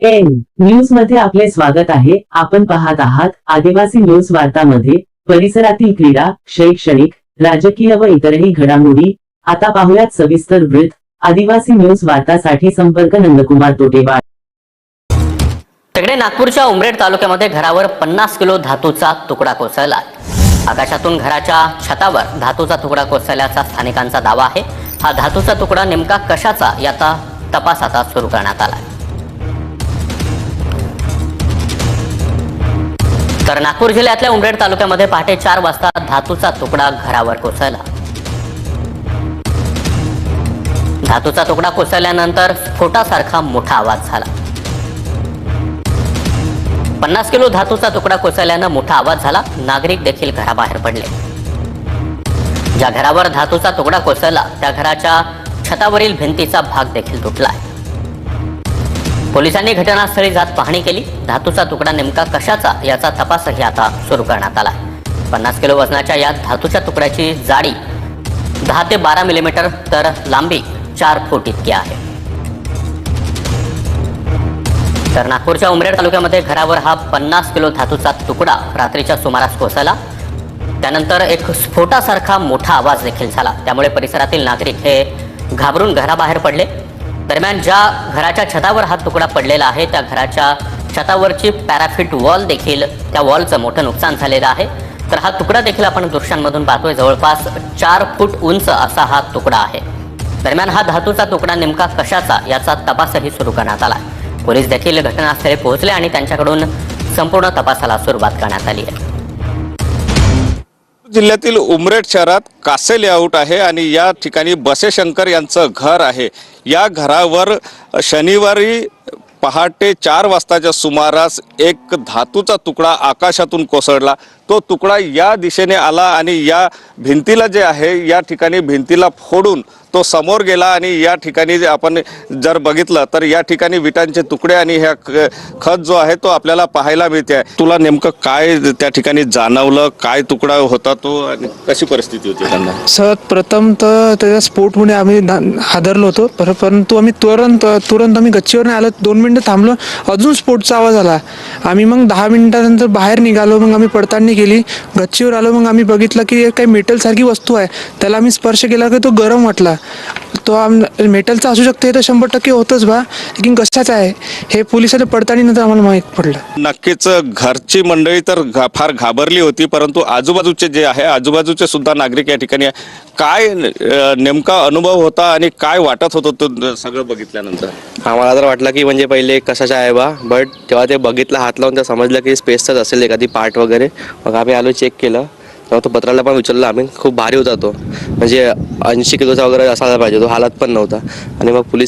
N न्यूजमध्ये आपले स्वागत आहे. आपण पाहत आहात आदिवासी न्यूज वार्तामध्ये. परिसरातील क्रीडा शैक्षणिक राजकीय व इतरही घडामोडी. आता पाहुयात सविस्तर वृत्त. आदिवासी न्यूज वार्तासाठी संपर्क नंदकुमार तोटेवाड तिकडे नागपूरच्या उमरेड तालुक्यामध्ये घरावर पन्नास किलो धातूचा तुकडा कोसळला आकाशातून घराच्या छतावर धातूचा तुकडा कोसळल्याचा स्थानिकांचा दावा आहे. हा धातूचा तुकडा नेमका कशाचा याचा तपास आता सुरू करण्यात आला तर नागपूर जिल्ह्यातल्या उमरेड तालुक्यामध्ये पहाटे चार वाजता धातूचा तुकडा घरावर कोसळला. धातूचा तुकडा कोसळल्यानंतर स्फोटासारखा मोठा आवाज झाला. पन्नास किलो धातूचा तुकडा कोसळल्यानं मोठा आवाज झाला. नागरिक देखील घराबाहेर पडले. ज्या घरावर धातूचा तुकडा कोसळला त्या घराच्या छतावरील भिंतीचा भाग देखील तुटला आहे. पोलिसांनी घटनास्थळी जात पाहणी केली. धातूचा तुकडा नेमका कशाचा याचा तपासही आता सुरू करण्यात आला पन्नास किलो वजनाच्या या धातूच्या तुकड्याची जाडी दहा ते बारा मिलीमीटर तर लांबी चार फूट इतकी आहे. तर नागपूरच्या उमरेड तालुक्यामध्ये घरावर हा पन्नास किलो धातूचा तुकडा रात्रीच्या सुमारास कोसळला. त्यानंतर एक स्फोटासारखा मोठा आवाज देखील झाला. त्यामुळे परिसरातील नागरिक हे घाबरून घराबाहेर पडले. दरम्यान ज्या घराच्या छतावर हा तुकडा पडलेला आहे त्या घराच्या छतावरची पॅराफिट वॉल देखील त्या वॉलचं मोठं नुकसान झालेलं आहे. तर हा तुकडा देखील आपण दृश्यांमधून पाहतोय. जवळपास चार फूट उंच असा हा तुकडा आहे. दरम्यान हा धातूचा तुकडा नेमका कशाचा याचा तपासही सुरू करण्यात आला पोलीस देखील घटनास्थळी पोहोचले आणि त्यांच्याकडून संपूर्ण तपासाला सुरुवात करण्यात आली आहे. जिल्ह्यातील उमरेड शहरात कासे लेआउट आहे आणि या ठिकाणी बसेशंकर यांचं घर आहे. या घरावर शनिवारी पहाटे चार वाजताच्या सुमारास एक धातूचा तुकडा आकाशातून कोसळला. तो तुकडा या दिशेने आला आणि या भिंतीला जे आहे या ठिकाणी भिंतीला फोडून तो समोर गेला आणि या ठिकाणी जे आपण जर बघितलं तर या ठिकाणी विटांचे तुकडे आणि ह्या ख- खत जो आहे तो आपल्याला पाहायला मिळते. आहे तुला नेमकं काय त्या ठिकाणी जाणवलं? काय तुकडा होता तो आणि कशी परिस्थिती होती त्यांना? सर प्रथम तर त्याच्या स्फोट होणे आम्ही हादरलो होतो. पर परंतु आम्ही तुरंत तुरंत आम्ही गच्चीवर नाही आलो. दोन मिनटं थांबलो. अजून स्फोटचा आवाज आला. आम्ही मग दहा मिनिटानंतर बाहेर निघालो. मग आम्ही पडताळणी केली. गच्चीवर आलो. मग आम्ही बघितलं की काही मेटलसारखी वस्तू आहे. त्याला आम्ही स्पर्श केला की तो गरम वाटला. तो आम मेटलचा असू शकतो हे तर शंभर टक्के होतच बा. लेकिन कशाचा आहे? हे पोलिसांना पडताळणीनंतर आम्हाला माहीत पडलं. नक्कीच घरची मंडळी तर घा- फार घाबरली होती परंतु आजूबाजूचे जे आहे आजूबाजूचे सुद्धा नागरिक या ठिकाणी. काय नेमका अनुभव होता आणि काय वाटत होतं तो सगळं बघितल्यानंतर? आम्हाला तर वाटलं की म्हणजे पहिले कशाचा आहे बा बट तेव्हा ते बघितलं हात लावून तर समजलं की स्पेसचाच असेल एखादी पार्ट वगैरे. मग आम्ही आलो चेक केलं. तेव्हा तो पत्राला पण विचारला आम्ही खूप भारी होता तो. म्हणजे ऐंशी किलोचा वगैरे असायला पाहिजे तो हालात पण नव्हता. आणि मग पोलीस